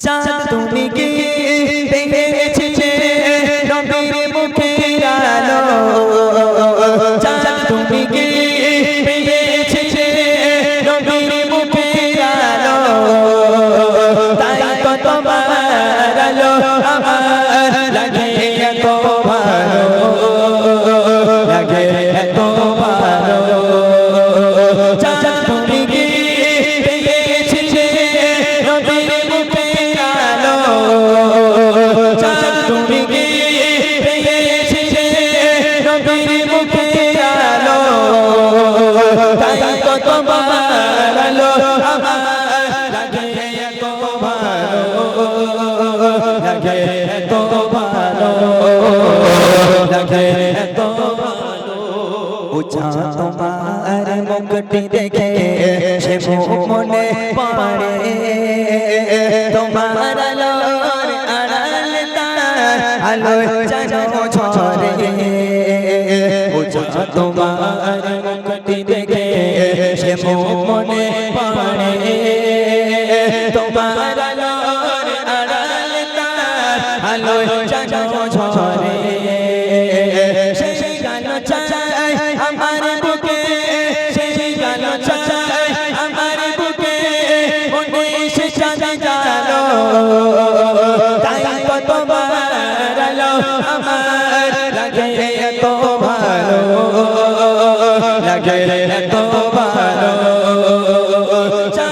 চাঁদ তুমি কি মুখটি দেখে সে মনে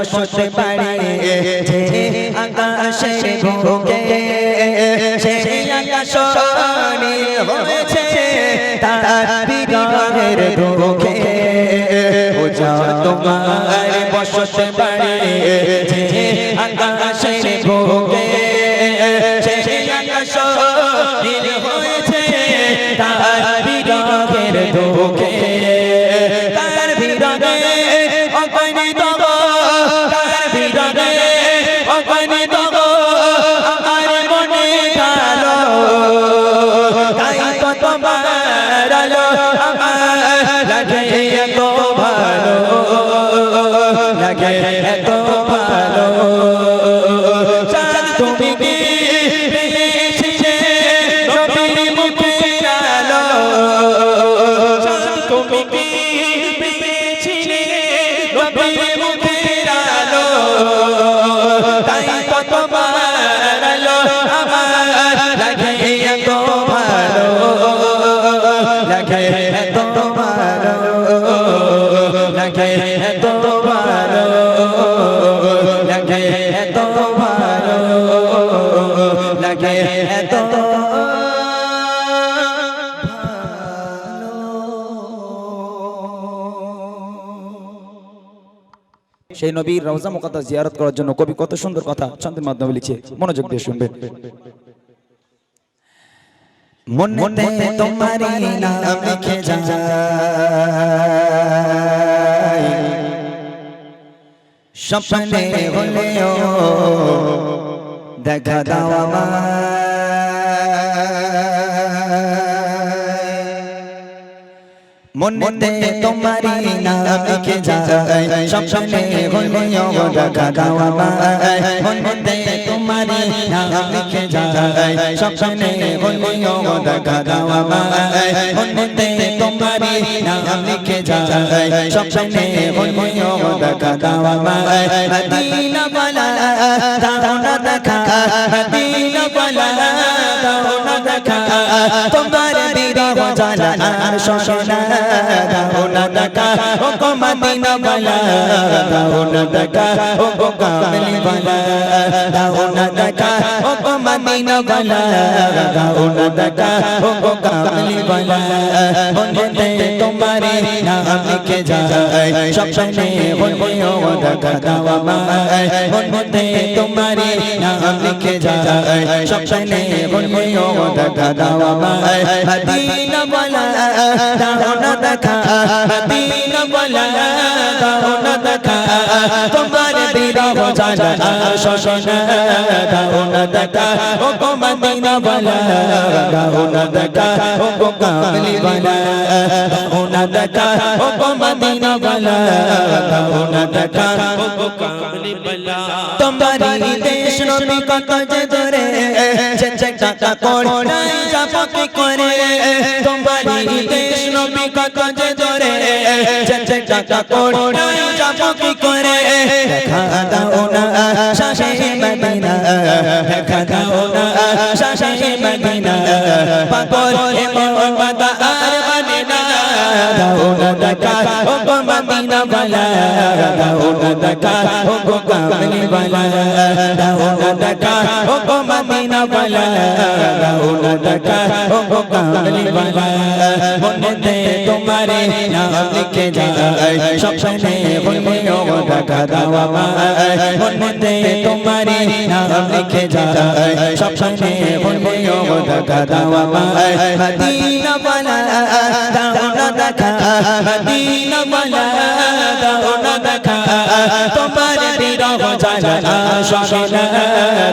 বসতে পারে। আকাশে ভোগে সেই আকাশ হয়েছে তার বিরহের দুঃখে উচা তোমার বসতে পারে। সেই নবীর রওজা মুকাদ্দাস জিয়ারত করার জন্য কবি কত সুন্দর কথা ছন্দের মাধ্যমে লিখছে। মনোযোগ দিয়ে শুনবেন। মনে তোমারি নাম লিখে যায় স্বপ্নে হলেও দেখা দাও মনে তোমারি নাম লিখে যায়। স্বপ্নে হলেও দেখা দাও মনে তোমারি নাম লিখে যায়। স্বপ্নে হলেও দেখা দাও মনে তোমারি নাম লিখে যায়। স্বপ্নে হলেও দেখা দাওয়া দাও মদিনা বালা দাও দেখা। মদিনা দাও তোমার বিরহ জ্বালা আর শোষণা দাও না দেখা ও গো বালা, দাও না দেখা ও কামলি বালা, দাও না দেখা ও গো বালা, দাও না দেখা ও কামলি বালা মনেতে তোমারে নাম লিখে যায়, স্বপ্নে বলবে ও দেখা দাও আমায় মনেতে তোমারে নাম লিখে যায়, স্বপ্নে বলবে ও দেখা দাও আমায় মদিনা বালা তোমার দেশ নবী কত যে দূরে টাকা কোড়াই যাব করে? তোমারি দেশ নবী কত যে দূরে যে টাকা কোড়াই যাব করে? দেখা দাও না শাশে মদিনা। দেখা দাও না শাশে মদিনা। পাগল এ মোহাম্মদ আর মদিনা দাও না দেখা, ও মদিনা বালা। দাও না দেখা, ও কামলি বালা। বালা দাও না দেখা ও কামলি বালা। মনেতে তোমারে নাম লিখে যায় মদিনা বালা। তোমার বিরহ শোষণ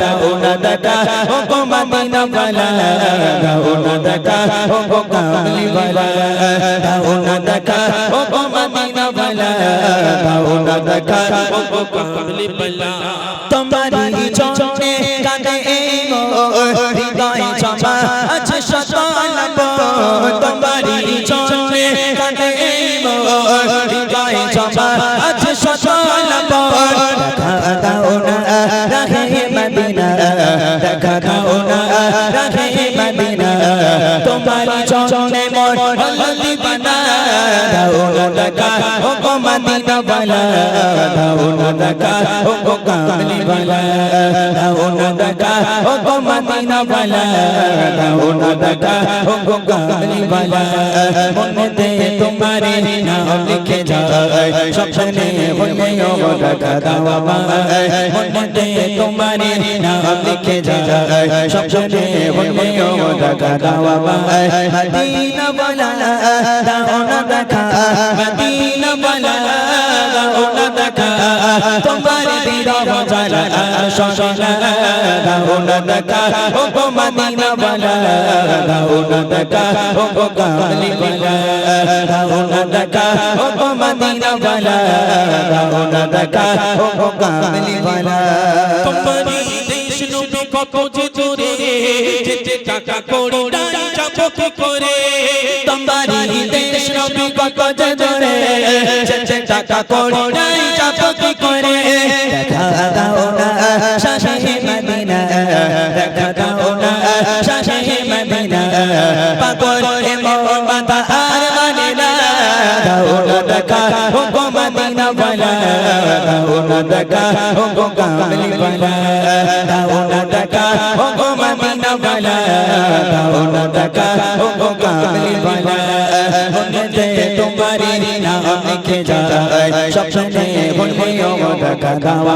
দাও না দেখা ও গো মদিনা বালা দাও না দেখা ও গো কামলি বালা দাও না দেখা ও গো মদিনা বালা দাও না দেখা ও গো কামলি বালা তোমারি চোখে মদিনা বালা, দাও না দেখা, ও গো কামলি বালা, দাও না দেখা, ও গো মদিনা বালা, দাও না দেখা, ও গো কামলি বালা। মনেতে তোমারে নাম লিখে যায়, স্বপ্নে বলবে দাও আমায় নাম লিখে যায় স্বপ্নে বলবে ও দেখা দাও মদিনা বালা দাও দেখা মদিনা বালা তোমার বিরহ জ্বালা শশনা দাও না দেখা ও গো মদিনা বালা দাও না দেখা ও গো বালা দাও না ও গো মদিনা বালা। দাও কত যে দূরে যেতে টাকা করে নাই যাব কি করে। তোমারি দেশ নবী কত যে দূরে যে টাকা কোড় নাই যাব কি করে। দেখা দাও না শাশে মদিনা। দেখা দাও না শাশে মদিনা। পাগল হে মোহাম্মদ, আর মানে না। দাও না দেখা গো মদিনা বালা। দাও না দেখা, ও গো ও গো মদিনা বালা দাও না দেখা ও গো কামলি বালা মনেতে তোমারি নাম লিখে যায় স্বপ্নে বলবে ও দেখা দাও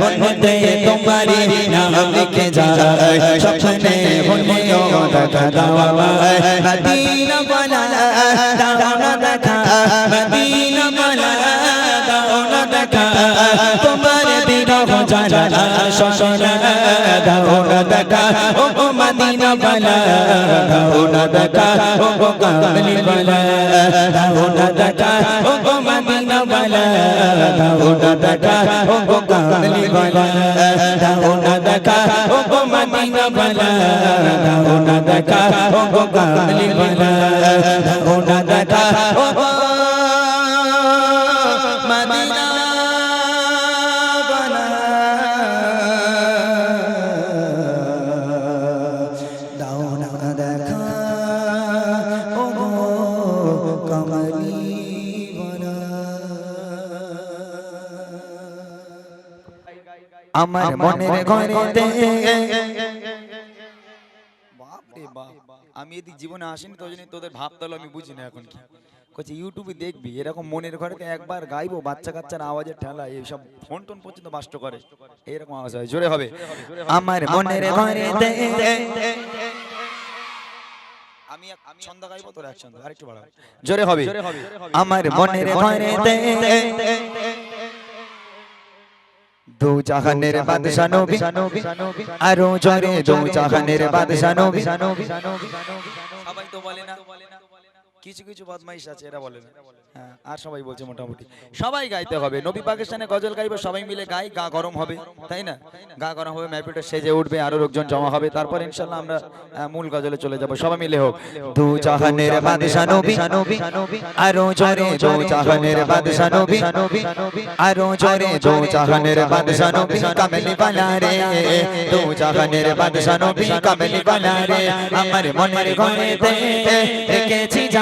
মনেতে তোমারি নাম লিখে যায় স্বপ্নে বলবে ও দেখা দাও মদিনা বালা দাও না দেখা মদিনা বালা দাও না দেখা তোমার বিরহ জ্বালা শোষণ দাও না দেখা ও মদিনা বালা। দাও না দেখা ও কামলি বালা। দাও না দেখা ও মদিনা বালা। দাও না দেখা ও কামলি বালা। দাও না দেখা ও মদিনা বালা। দাও আমার মনের ঘরেতে বাপ রে বাপ আমি এদিক জীবনে আসিনি তো জন্য তোদের ভাবতালো আমি বুঝি না এখন কি। কচ্ছে ইউটিউবে দেখবি এরকম মনের ঘরেতে একবার গাইবো বাচ্চা কাচ্চার আওয়াজের ঠেলা এইসব ফোন টোন পর্যন্ত বাষ্ট করে। এরকম আওয়াজ হয় জোরে হবে। আমার মনের ঘরেতে আমি এক ছন্দ গাইবো তোর এক ছন্দ আরেকটু বাড়া জোরে হবে। আমার মনের ঘরেতে দু জাহানের বাদশাহ নবী আরও জরে দু জাহানের বাদশাহ নবী। সবাই তো বলে না। কিছু কিছু বদমাইশ আছে এরা বলে হ্যাঁ আর সবাই বলছে মোটামুটি। সবাই গাইতে হবে। নবী পাকিস্তানে গজল গাইবো সবাই মিলে গাই গা গরম হবে তাই না? গা গরম হবে ম্যাপিটা সেজে উঠবে আরও লোকজন জমা হবে। তারপর ইনশাল্লাহ আমরা মূল গজলে চলে যাব। সবাই মিলে হোক। দু জাহানের বাদশা নবী আরও জরে দু জাহানের বাদশা নবী আরও জরে দু জাহানের বাদশা নবী কামলি বানা রে। দু জাহানের বাদশা নবী কামলি বানা রে। আমার মনের ঘরেতে রেখেছি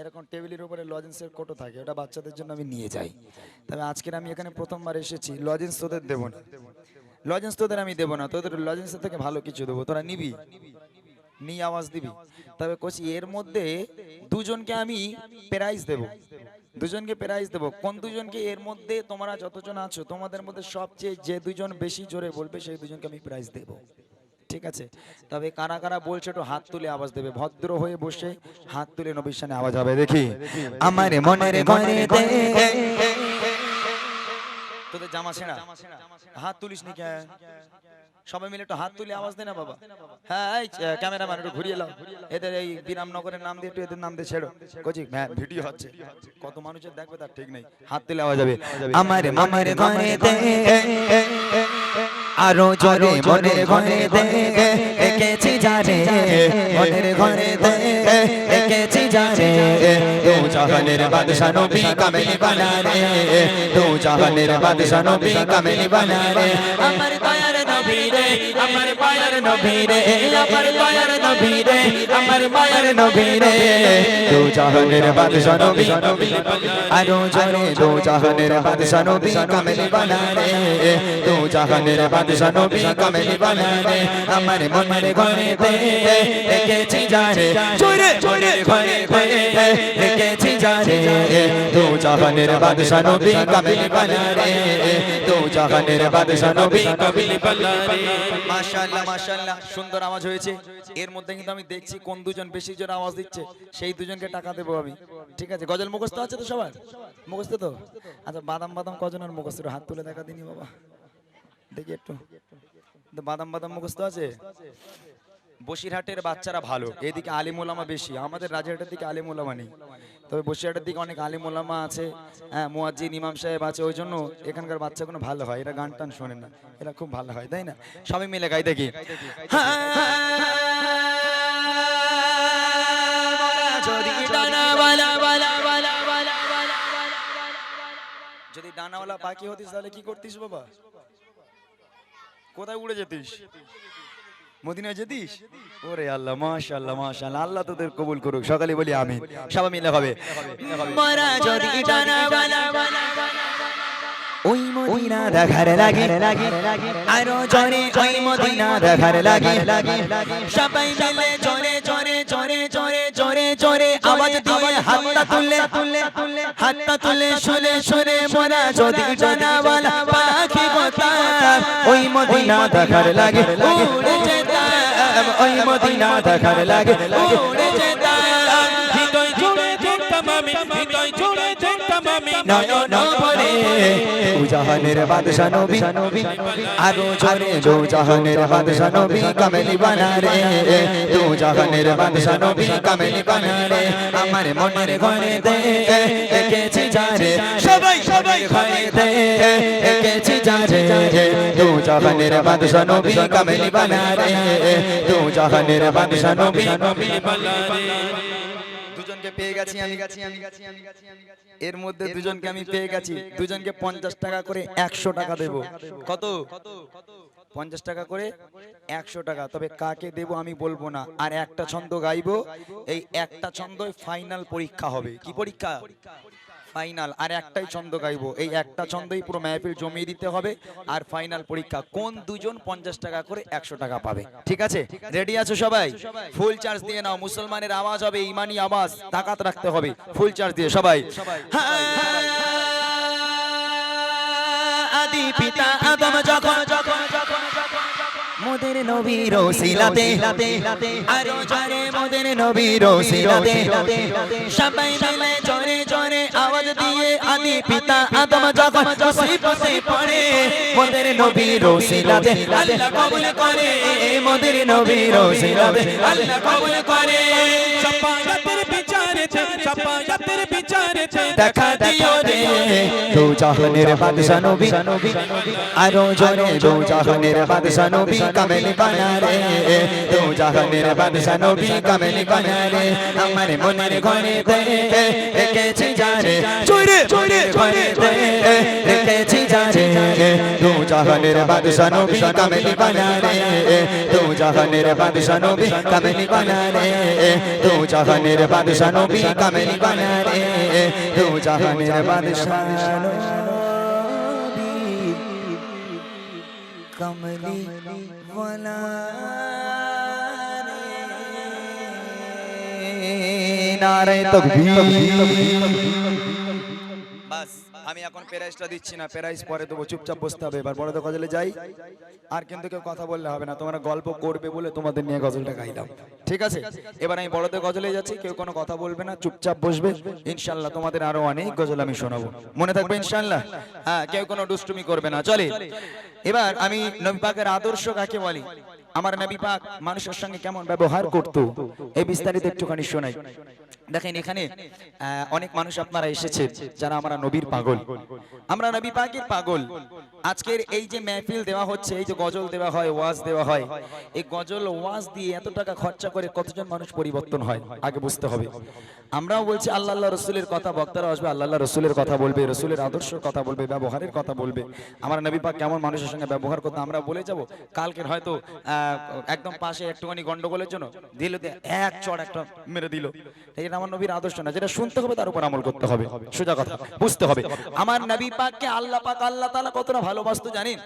এরকম টেবিলের উপরে লজেন্সের কোটো থাকে, ওটা বাচ্চাদের জন্য আমি নিয়ে যাই। তবে আজকের আমি এখানে প্রথমবার এসেছি, লজেন্স তোদের দেবো না। লজেন্স তোদের আমি দেবো না, তোদের লজেন্সের থেকে ভালো কিছু দেবো। তোরা নিবি? নিয়ে আওয়াজ দিবি? তবে কোচি, এর মধ্যে দুজনকে আমি প্রাইজ দেব। দুজনকে প্রাইজ দেব। কোন দুজনকে? এর মধ্যে তোমরা যতজন আছো, তোমাদের মধ্যে সবচেয়ে যে দুজন বেশি জোরে বলবে, সেই দুজনকে আমি প্রাইজ দেব। ঠিক আছে? তবে কারা কারা বলছে একটু হাত তুলে আওয়াজ দেবে। ভদ্র হয়ে বসে হাত তুলে নবীর সামনে আওয়াজ হবে, দেখি। আমার মনের ঘরেতে তোদের জামা ছেঁড়া? হাত তুলিস নি কেন? সবাই মিলে একটু হাত তুলে আওয়াজ দে না বাবা। হ্যাঁ এই ক্যামেরাম্যান, একটু ঘুরিয়ে লাও এদের এই বিরামনগরের নাম দিয়ে একটু এদের নাম দিয়ে ছেড়ো। কোচি হ্যাঁ ভিডিও হচ্ছে। কত মানুষের দেখবে তার ঠিক নেই। হাত তুলে আওয়াজ হবে। আমার মনের ঘরেতে আরও জরে মনের দেখে এঁকেছি জানে মনের ঘরেতে এঁকেছি জানে। দু জাহানের বাদশা নবী কামেলি বানারে তো দু জাহানের বাদশা নবী কামেলি বানারে। আমার নবী রে আমার মায়ার নবী রে আমার দয়ার নবী রে আমার মায়ার নবী রে দু জাহানের বাদশা নবী, আরও জোরে দু জাহানের বাদশা নবী কামেলি বানা রে দু জাহানের বাদশা নবী কামেলি বানা রে আমার মনের ঘরেতে রেখেছি যারে। জোরে জোরে ঘরেতে রেখেছি যারে। দু জাহানের বাদশা নবী কামেলি বানা রে দু জাহানের বাদশা নবী কামেলি বানা রে মাশাআল্লাহ মাশাআল্লাহ সুন্দর আওয়াজ হয়েছে। এর মধ্যে কিন্তু আমি দেখছি কোন দুজন বেশি জোরে আওয়াজ দিচ্ছে সেই দুজনকে টাকা দেবো আমি। ঠিক আছে গজল মুখস্থ আছে তো সবার? মুখস্থ তো? আচ্ছা বাদাম বাদাম কজনের মুখস্থ? হাত তুলে দেখা দিনি বাবা। দেখি একটু। তো বাদাম বাদাম মুখস্থ আছে? বসিরহাটের বাচ্চারা ভালো। এদিকে আলিমুলামা বেশি। আমাদের রাজহাটের দিকে আলিমুলামা নেই। তবে বসিরহাটের দিকে অনেক আলিমুলামা আছে হ্যাঁ মুয়াজ্জিন, ইমাম সাহেব আছে, ওই জন্য এখানকার বাচ্চাগুলো ভালো হয়। এরা গান টান শোনে না। এরা খুব ভালো হয়, তাই না? সবাই মিলে গাই দেখি। যদি ডানাওয়ালা পাখি হতিস তাহলে কি করতিস বাবা? কোথায় উড়ে যেতিস? মদিনায় যেতিস? ওরে আল্লাহ মাশাআল্লাহ মাশাআল্লাহ আল্লাহ তোদের কবুল করুক। সকালে বলি আমিন। সবাই মিলে হবে। মরা যদি ডানা বালা ওই মদিনা দেখার লাগে। আরও জোরে ওই মদিনা দেখার লাগে। সবাই মিলে জোরে জোরে জোরে জোরে জোরে জোরে আওয়াজ দিয়ে হাতটা তুলে তুলে হাতটা তুলে শুনে শুনে মরা যদি বালা পাখি কথা ওই মদিনা দেখার লাগে। যেতাম, ওই মদিনা দেখার লাগে। উড়ে যেতাম, হৃদয় জুড়ে দেখতাম আমি, হৃদয় জুড়ে নয়ন ভরে। দুজাহানের বাদশা নবী। আরও জোরে দুজাহানের বাদশা নবী কামেলি বানা রে দুজাহানের বাদশা নবী কামেলি বানা রে আমার মনের ঘরে দে একেছি যারে। সবাই সবাই ঘরে দে একেছি যারে। দুজাহানের বাদশা নবী কামেলি বানা রে দুজাহানের বাদশা নবী। নবী বালা রে দুজনকে পেয়ে গেছি আমি। গেছি আমি গেছি আমি গেছি আমি গেছি। এর মধ্যে দুজনকে আমি পেয়ে গেছি। দুজনকে পঞ্চাশ টাকা করে একশো টাকা দেব। কত? পঞ্চাশ টাকা করে একশো টাকা। তবে কাকে দেব আমি বলব না। আর একটা ছন্দ গাইবো। এই একটা ছন্দ ফাইনাল পরীক্ষা হবে। কি পরীক্ষা? ফাইনাল আর একটাই ছন্দ গাইবো। এই একটা ছন্দই পুরো মেহফিল জমিয়ে দিতে হবে। আর ফাইনাল পরীক্ষা কোন দুজন পঞ্চাশ টাকা করে একশো টাকা পাবে? ঠিক আছে? রেডি আছো সবাই? ফুল চার্জ দিয়ে নাও। মুসলমানের আওয়াজ হবে ইমানি আওয়াজ। তাকাত রাখতে হবে। ফুল চার্জ দিয়ে সবাই। আদি পিতা আদম যখন যখন মোদের নবীর ওসিলাতে আরও জোরে মোদের নবীর ওসিলাতে সবাই মিলে জোরে আওয়াজ দিয়ে আদি পিতা আদম যখন মুসিবতে পড়ে, মোদের নবীর ওসিলাতে আল্লাহ কবুল করে, মোদের নবীর ওসিলাতে আল্লাহ কবুল করে। সাফায়াতের বিচারেতে দেখা দিও রে। দু জাহানের বাদশা নবী আরও জোরে দু জাহানের বাদশা নবী কামেলি বানা রে দু জাহানের বাদশা নবী কামেলি বানা রে আমার মনের ঘরে রেখেছি যারে। চুরে চুরে ঘরে রেখেছি যারে। দু জাহানের বাদশা নবী কামেলি বানা রে দু জাহানের বাদশা নবী কামেলি বানা রে দু জাহানের বাদশা নবী কামেলি বানা রে দু জাহানের বাদশা কমলি কামলি নারে তাকবীর। আমি এখন প্রাইজটা দিচ্ছি না প্রাইজ পরে দেবো, চুপচাপ বসতে হবে। এবার বড় গজলে যাই। আর কিন্তু কেউ কথা বললে হবে না, তোমরা গল্প করবে বলে তোমাদের নিয়ে গজলটা গাইলাম। ঠিক আছে? এবার আমি বড়দের গজলে যাচ্ছি, কেউ কোনো কথা বলবে না, চুপচাপ বসবে। ইনশাল্লাহ তোমাদের আরও অনেক গজল আমি শোনাবো। মনে থাকবে ইনশাল্লাহ হ্যাঁ কেউ কোনো দুষ্টুমি করবে না। চলে। এবার আমি নবী পাকের আদর্শ কাকে বলি? আমার নবী পাক মানুষের সঙ্গে কেমন ব্যবহার করতো? এই বিস্তারিত একটুখানি শোনাই। দেখেন এখানে অনেক মানুষ আপনারা এসেছে যারা আমরা নবীর পাগল। আমরা নবী পাকের পাগল। আজকের এই যে মেহফিল দেওয়া হচ্ছে, এই যে গজল দেওয়া হয়, ওয়াজ দেওয়া হয়, এই গজল, ওয়াজ দিয়ে এত টাকা খরচা করে কতজন মানুষ পরিবর্তন হয়, আগে বুঝতে হবে। আমরাও বলছি, আল্লাহ আল্লাহ রসুলের কথা বক্তারা আসবে, আল্লাহ রসুলের কথা বলবে, রসুলের আদর্শের কথা বলবে, ব্যবহারের কথা বলবে। আমার নবী পাক কেমন মানুষের সঙ্গে ব্যবহার করতে আমরা বলে যাব, কালকের হয়তো একদম পাশে একটুখানি গন্ডগোলের জন্য দিল এক চড় একটা মেরে দিল। এটা আমার নবীর আদর্শ না, যেটা শুনতে হবে তার উপর আমল করতে হবে। সোজা কথা, বুঝতে হবে। আমার নবী পাককে আল্লাহ পাক আল্লাহ তাআলা কতটা ভালোবাসতো জানেন?